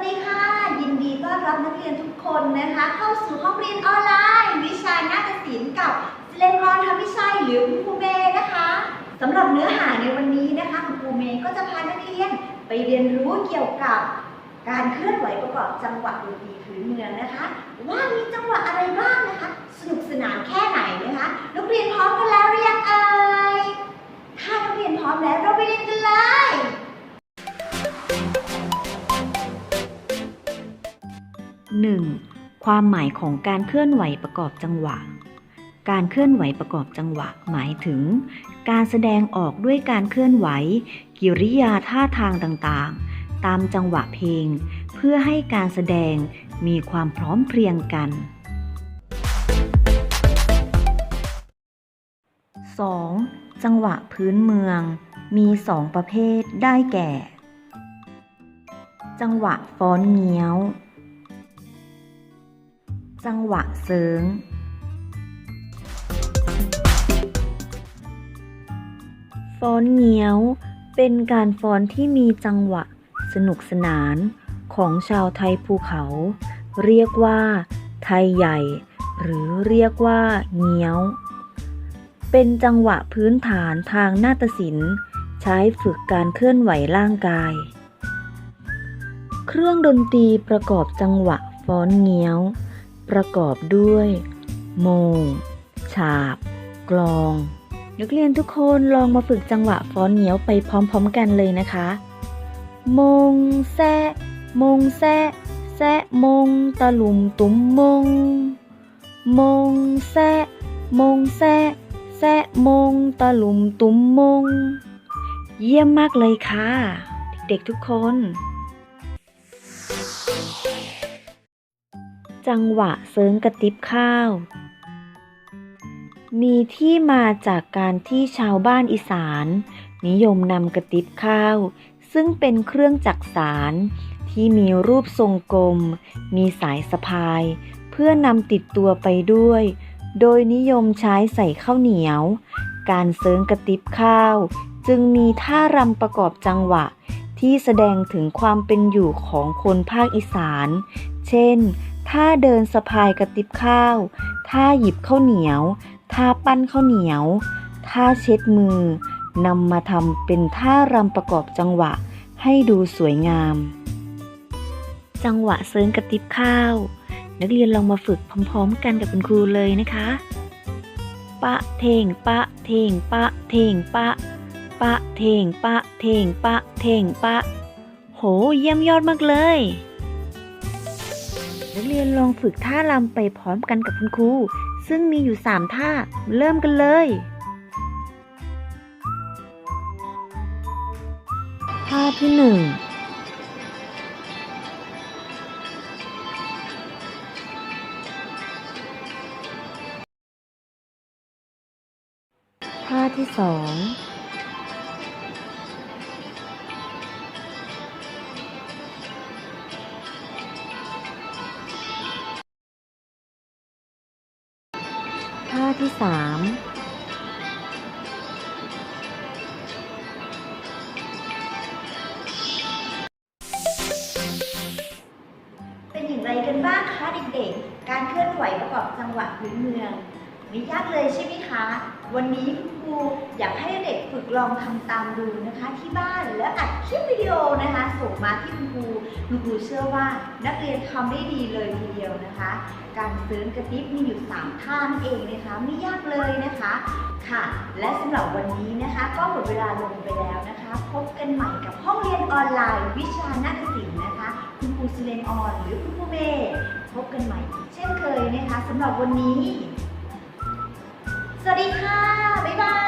วัสดีค่ะ ยินดีต้อนรับนักเรียนทุกคนนะคะ เข้าสู่ห้องเรียนออนไลน์ วิชาหน้าฏศิลป์กับเลนรอนทำวิชัยหรือกูเมนะคะสำหรับเนื้อหาในวันนี้นะคะคุณครูเมก็จะพานักเรียนไปเรียนรู้เกี่ยวกับการเคลื่อนไหวประกอบจังหวะดนตรีพื้นเมืองนะคะ ว่ามีจังหวะอะไรบ้างนะคะ สนุกสนานแค่ไหนนะคะนักเรียนพร้อมกันแล้วหรือยังเอ่ยถ้านักเรียนพร้อมแล้วเราไปเรียนกัน 1. ความหมายของการเคลื่อนไหวประกอบจังหวะ การเคลื่อนไหวประกอบจังหวะ หมายถึง การแสดงออกด้วยการเคลื่อนไหว กิริยาท่าทางต่างๆ ตามจังหวะเพลง เพื่อให้การแสดงมีความพร้อมเพรียงกัน 2. จังหวะพื้นเมือง มีสองประเภทได้แก่ จังหวะฟ้อนเงี้ยว จังหวะเซิง ฟ้อนเงี้ยว เป็นการฟ้อนที่มีจังหวะสนุกสนานของชาวไทยภูเขา เรียกว่า ไทยใหญ่ หรือเรียกว่าเงี้ยว เป็นจังหวะพื้นฐานทางนาฏศิลป์ ใช้ฝึกการเคลื่อนไหวร่างกาย เครื่องดนตรีประกอบจังหวะฟ้อนเงี้ยว ประกอบด้วย โมง ฉาบ กลอง นักเรียนทุกคนลองมาฝึกจังหวะฟ้อนเงี้ยวไปพร้อมๆกันเลยนะคะ มงแซะมงแซะแซะมงตะลุมตุ้มมง มงแซะมงแซะแซะมงตะลุมตุ้มมง เยี่ยมมากเลยค่ะ เด็กๆทุกคน จังหวะเซิงกระติบข้าว มีที่มาจากการที่ชาวบ้านอีสาน นิยมนำกระติบข้าว ซึ่งเป็นเครื่องจักสารที่มีรูปทรงกลม มีสายสะพาย เพื่อนำติดตัวไปด้วย โดยนิยมใช้ใส่ข้าวเหนียว การเซิงกระติบข้าว จึงมีท่ารำประกอบจังหวะที่แสดงถึงความเป็นอยู่ของคนภาคอีสาน เช่น ท่าเดินสะพายกระติบข้าว ท่าหยิบข้าวเหนียว ท่าปั้นข้าวเหนียว ท่าเช็ดมือนำมาทำเป็นท่ารำประกอบจังหวะให้ดูสวยงาม จังหวะเซิร์งกระติบข้าว นักเรียนลองมาฝึกพร้อมๆ กันกับคุณครูเลยนะคะ ปะเทงปะเทงปะเทงปะ ปะเทงปะเทงปะเทงปะ โห เยี่ยมยอดมากเลย นักเรียนลองฝึกท่ารำไปพร้อมกันกับคุณครู ซึ่งมีอยู่ 3 ท่า เริ่มกันเลยท่าที่หนึ่งท่าที่สอง ท่าที่สามเป็นอย่างไรกันบ้างคะเด็กๆ การเคลื่อนไหวประกอบจังหวะพื้นเมือง ไม่ยากเลยใช่ไหมคะ วันนี้คุณครูอยากให้เด็กฝึกลองทำตามดูนะคะ ที่บ้านแล้วอัดคลิปวิดีโอนะคะส่งมาที่คุณครูคุณครูเชื่อว่านักเรียนทำได้ดีเลยทีเดียวนะคะ การเซิร์นกระติบมีอยู่3ท่านั่นเองนะคะไม่ยากเลยนะคะค่ะ และสำหรับวันนี้นะคะ ก็หมดเวลาลงไปแล้วนะคะ พบกันใหม่กับห้องเรียนออนไลน์ วิชานาฏศิลป์นะคะ คุณครูซิเลนออนหรือคุณครูเมย์พบกันใหม่เช่นเคยนะคะสำหรับวันนี้ ดีค่ะ บ๊ายบาย